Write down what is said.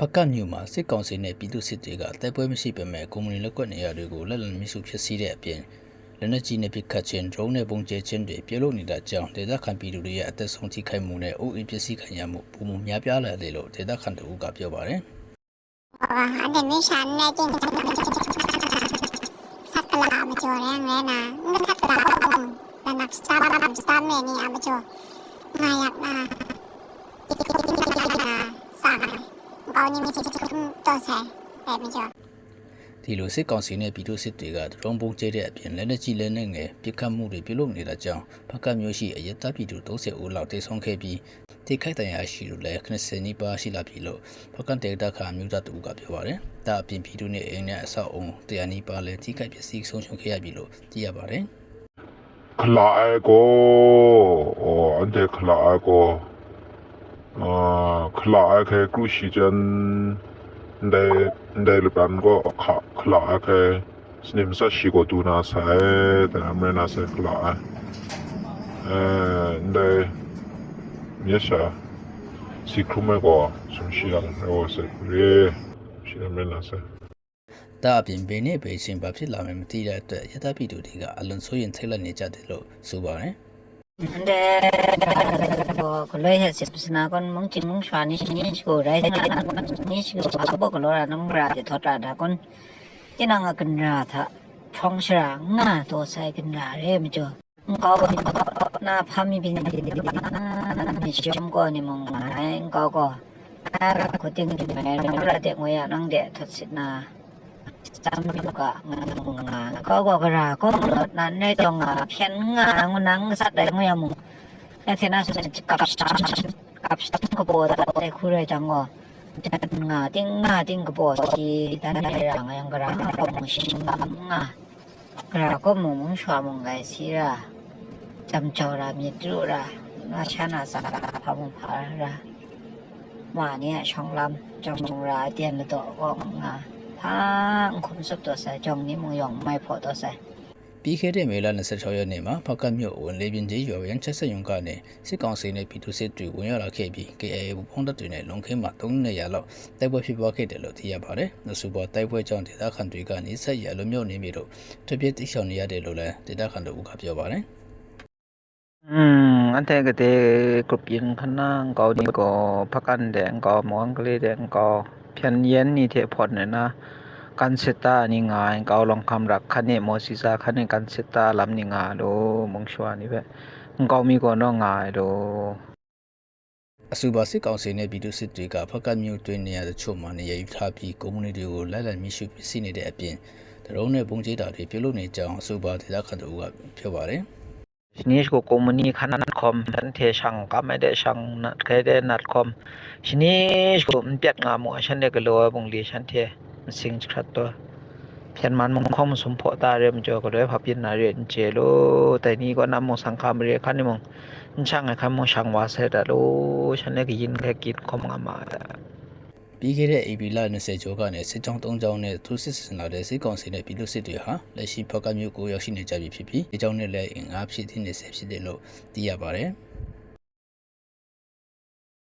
ဖားကန့်မြို့မှာ စစ်ကောင်စီနဲ့ ပြည်သူ့စစ်တွေက တိုက်ပွဲမရှိပေမယ့် ကုမ္ပဏီလုပ်ကွက်နေရာတွေကို လက်လွန်မီးရှို့ဖျက်ဆီးတဲ့အပြင် လက်နက်ကြီးနဲ့ ပစ်ခတ်ခြင်း၊ဒရုန်းနဲ့ ဗုံးကြဲခြင်းတွေ ပြုလုပ်နေတာကြောင့် ဒေသခံပြည်သူတွေရဲ့ အသက်ဆုံးထိခိုက်မှုနဲ့ အိုးအိမ်ပျက်စီးခံရမှု ပိုမိုများပြားလာတယ်လို့ ဒေသခံတဦးက ပြောပါတယ်။“မီးရှို့တာက ၁၇ ရက် oni mi chichi kum to sai အဲ့မြေဒီလိုစစ်ကောင်စီနဲ့ပြည်သူစစ်တွေကဒရုန်းပုံကျဲတဲ့အပြင်လက်နက်ကြီးလက်နက်ငယ်ပစ်ခတ်မှုတွေပြုလုပ်နေတာကြောင့်ဖက်ကမျိုးရှိအရက်တပ်ပြည်သူ30ဦးလောက်တိဆုံးခဲ့ပြီးထိခိုက်ဒဏ်ရာရှိသူလည်း90နီးပါးရှိလာပြီလို့ဖက်ကဒေတာခါမျိုးသားတူကပြောပါတယ်။ဒါအပြင်ပြည်သူနဲ့အိမ်နဲ့အဆောက်အုံ100နီးပါးလည်းထိခိုက်ပျက်စီးဆုံးရှုံးခဲ့ရပြီလို့သိရပါတယ်။ခလာအကောအော်အန်တေခလာအကော အာခလာအခဲကုရှိချန်ဒဲဒဲလပန်ကိုခခလာအခဲစနိမစရှိကိုတူနာဆိုင်တဲ့မနာဆိုင်ခလာအဲဒဲမြတ်ရှာစီခရုမကိုဆုံရှိလာတော့ဆက်ရေရှိနေမနာဆိုင်ဒါအပြင်ဘယ်နဲ့ဘယ်ချိန်ဘာဖြစ်လာမှမသိတဲ့အတွက်ရသပြည်သူတွေကအလွန်ဆိုရင်ထိတ်လန့်နေကြတယ်လို့ဆိုပါတယ် Anda kalau ya sebenarnya mung cing mung suani sini sih rai sini sih apa kalau orang berat itu ada kon tina nggak kena tak phong serang nggak tuh saya kena re macam engkau na pahami bin macam kau ni mung engkau kau aku tinggal di mana berarti ngoyak nang dia tak sih na จำกว่างาก็กว่ากระก็นั่นในตรงอะเพี้ยนงานงนังสัตว์ใดงยามุงแต่เทน่าสุดกับสามกับสามกบฏแต่คู่เยจังก็จันงาติ้งงาติงกบฏที่ด้านในรังยังกระก็มุงชิงงากระก็มุงชัวมุงไงสิระจำเจ้าระมีจุระราชนะสาพมุงพาระว่าเนี่ยช่องลำจงมุงร้ายเตียนตัวก็งา ဟာခုံစပ်တော့ဆက်ကြောင့်နေမယောင်မိုက်ဖို့တော့ဆက် ပြီးခဲ့တဲ့မေလ26ရက်နေ့မှာဖကတ်မြို့ဝင်လေပြင်းကြီးရွာရန်ချက်ဆက်ယုံကနေစစ်ကောင်စီနဲ့ပြည်သူစစ်တွေဝင်ရောက်လာခဲ့ပြီး KAA ဘူဖုံးတပ်တွေနဲ့လုံခင်းမှာ3နေရလောက်တိုက်ပွဲဖြစ်ပွားခဲ့တယ်လို့သိရပါတယ်။နှစုပေါ်တိုက်ပွဲကြောင့်ဒေသခံတွေကနေဆက်ရလွမျိုးနေပြီလို့တပြည့်တိရှောင်နေရတယ်လို့လည်းဒေသခံတို့ကပြောပါတယ် อืมอันแต่ก็เตกรุบยิงพนังก็นี่ก็พักกันแดงก็มองกลีแดงก็ เพียนเย็นนี่เทพอดเนี่ยนะกันเซตานี่งายก็ลองคำรักคันนี้โมซิซาคันนี้กันเซตาลำนี่งาโดมงชวานี่เว้ก็มีก็น้องงายโด ။အဆိုပါစစ်ကောင်စီနဲ့ပြည်သူစစ်တွေကဖကတ်မြို့တွင်နေရာတချို့မှာနေရာယူထားပြီးကွန်မြူနီတီကိုလက်လက်မြှုပ်ပစ်စီနေတဲ့အပြင်ဒရုန်းနဲ့ပုံကျဲတာတွေပြုလုပ်နေကြအောင်အဆိုပါဒေသခံတို့ကပြောပါတယ်။ ทีนี้ก็กูมันนี่ขนาดคอมฉันเทช่างก็ไม่ได้ช่างนัดใครได้นัดคอมทีนี้กูมันเปียกงาหมัวฉันเด็กก็เลยบงลีฉันเทมันสิงชัดตัวเพียนมันมงคอมสมโพตาเรียมจอก็เลยพับยินนาเรียนเจโลแต่นี่ก็นำมงสังคามเรียคันนี่มงช่างไอ้คันมงช่างวาเสดโลฉันเด็กยินแค่กินคอมงามาแต่ ပြီးခဲ့တဲ့ AB လ20 ကျော်ကနေစစ်ကြောင်း ၃ ကြောင်းနဲ့သူစစ်စင်လာတဲ့ စစ်ကောင်စီနဲ့ ပြည်သူစစ်တွေဟာ လက်ရှိဖကတ်မြို့ကို ရောက်ရှိနေကြပြီဖြစ်ပြီးဒီကြောင်းနဲ့လည်း အင်အားဖြည့်တင်းနေဆဲဖြစ်တယ်လို့ သိရပါတယ်။